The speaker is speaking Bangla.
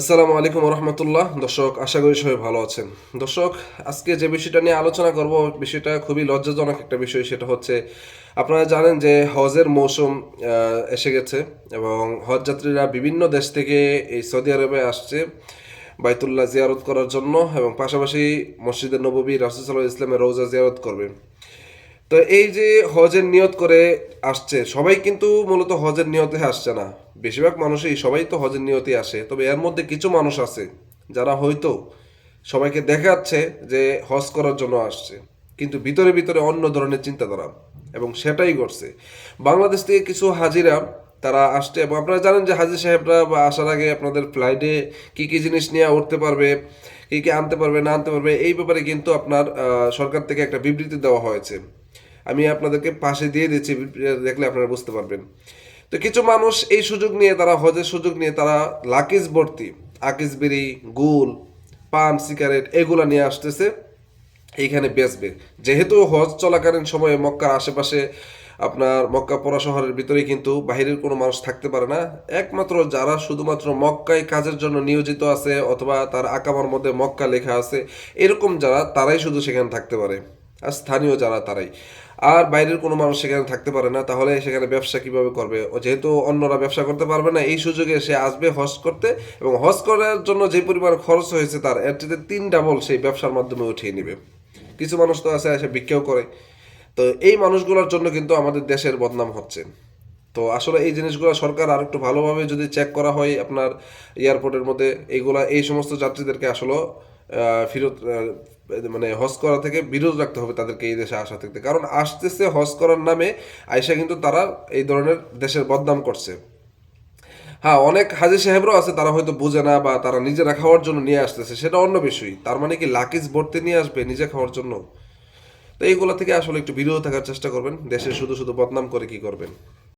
আসসালামু আলাইকুম রহমতুল্লাহ দর্শক, আশা করি সবাই ভালো আছেন। দর্শক, আজকে যে বিষয়টা নিয়ে আলোচনা করব, বিষয়টা খুবই লজ্জাজনক একটা বিষয়, সেটা হচ্ছে, আপনারা জানেন যে হজের মৌসুম এসে গেছে এবং হজ যাত্রীরা বিভিন্ন দেশ থেকে এই সৌদি আরবে আসছে বাইতুল্লাহ জিয়ারত করার জন্য এবং পাশাপাশি মসজিদের নববী রাসুসাল্লাহ ইসলামের রোজা জিয়ারত করবে। তো এই যে হজের নিয়ত করে আসছে, সবাই কিন্তু মূলত হজের নিয়তে আসছে না। বেশিরভাগ মানুষই, সবাই তো হজের নিয়তে আসে। তবে এর মধ্যে কিছু মানুষ আছে, যারা হয়তো সবাইকে দেখাচ্ছে যে হজ করার জন্য আসছে। কিন্তু ভিতরে ভিতরে অন্য ধরনের চিন্তাধারা এবং সেটাই করছে বাংলাদেশ থেকে কিছু হাজিরা তারা আসছে এবং আপনারা জানেন যে হাজির সাহেবরা বা আসার আগে আপনাদের ফ্লাইটে কি কি জিনিস নিয়ে উঠতে পারবে, কি কি আনতে পারবে, না আনতে পারবে, এই ব্যাপারে কিন্তু আপনার সরকার থেকে একটা বিবৃতি দেওয়া হয়েছে। আমি আপনাদেরকে পাশে দিয়ে দিচ্ছি, দেখলে আপনারা বুঝতে পারবেন। তো কিছু মানুষ এই সুযোগ নিয়ে, তারা হজের সুযোগ নিয়ে, তারা লাকিজ ভর্তি, আকিজ বিড়ি, গুল, পান, সিগারেট এগুলা নিয়ে আসতেছে, এইখানে বেচবে। যেহেতু হজ চলাকালীন সময়ে মক্কার আশেপাশে আপনার মক্কা পড়া শহরের ভিতরে কিন্তু বাহিরের কোনো মানুষ থাকতে পারে না। একমাত্র যারা শুধুমাত্র মক্কায় কাজের জন্য নিয়োজিত আছে অথবা তার আকামার মধ্যে মক্কা লেখা আছে, এরকম যারা, তারাই শুধু সেখানে থাকতে পারে। আর স্থানীয় যারা, তারাই। আর বাইরের কোনো মানুষ সেখানে থাকতে পারে না, তাহলে সেখানে ব্যবসা কীভাবে করবে? যেহেতু অন্যরা ব্যবসা করতে পারবে না, এই সুযোগে সে আসবে হজ করতে এবং হজ করার জন্য যে পরিমাণ খরচ হয়েছে তার, এর তিন ডাবল সেই ব্যবসার মাধ্যমে উঠিয়ে নেবে। কিছু মানুষ তো আছে, এসে ভিক্ষাও করে। তো এই মানুষগুলোর জন্য কিন্তু আমাদের দেশের বদনাম হচ্ছে। তো আসলে এই জিনিসগুলো সরকার আর একটু ভালোভাবে যদি চেক করা হয় আপনার এয়ারপোর্টের মধ্যে, এইগুলা, এই সমস্ত যাত্রীদেরকে আসলে ফেরত মানে হজ করা থেকে বিরত রাখতে হবে তাদেরকে এই দেশে আসা থেকে। কারণ আসতেছে হজ করার নামে আইসা কিন্তু তারা এই ধরনের দেশের বদনাম করছে। হ্যাঁ অনেক হাজি সাহেবরাও আছে, তারা হয়তো বুঝে না বা তারা নিজেরা খাওয়ার জন্য নিয়ে আসতেছে, সেটা অন্য বিষয়। তার মানে কি লাকিজ ভর্তি নিয়ে আসবে নিজে খাওয়ার জন্য? তো এইগুলো থেকে আসলে একটু বিরত থাকার চেষ্টা করবেন, দেশে শুধু শুধু বদনাম করে কি করবেন?